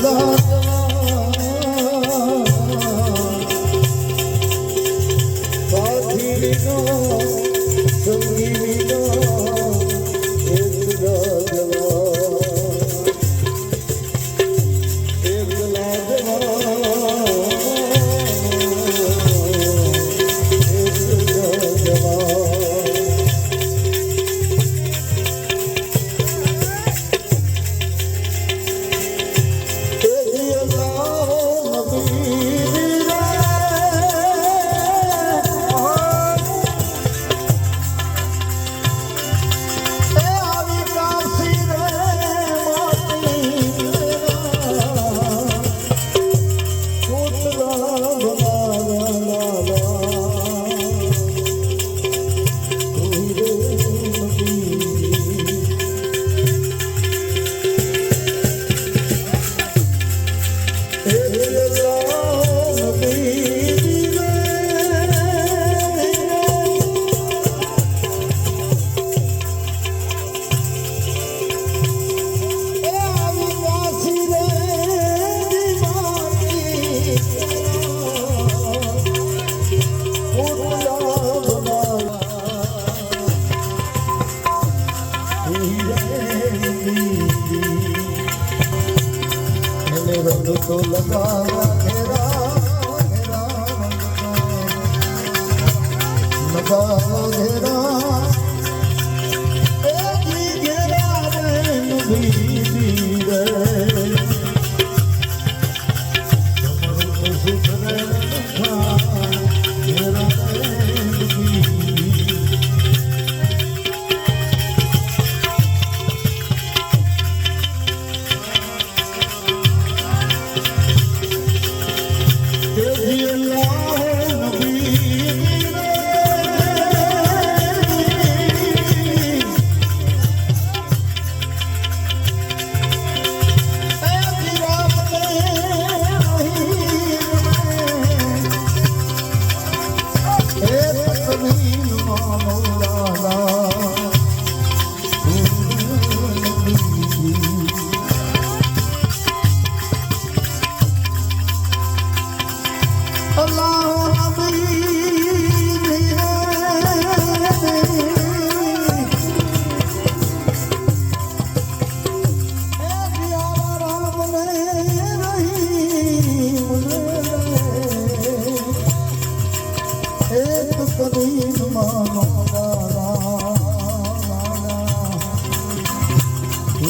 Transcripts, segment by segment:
Lord, રંગ તો લગાવા ઘેરા ઘેરા રંગ ઘેરા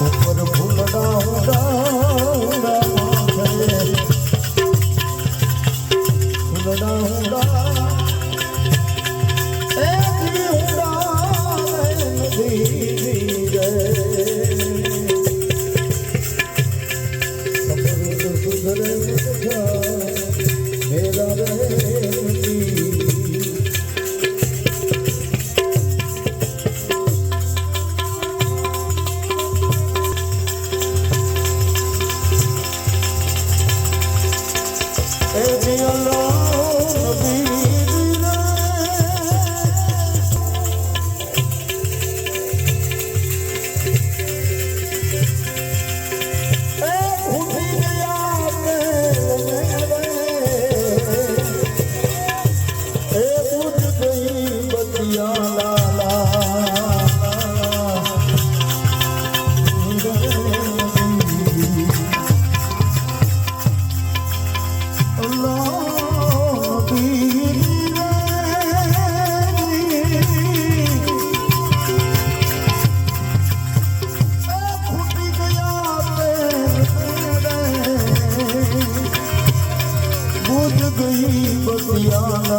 for the बतियाना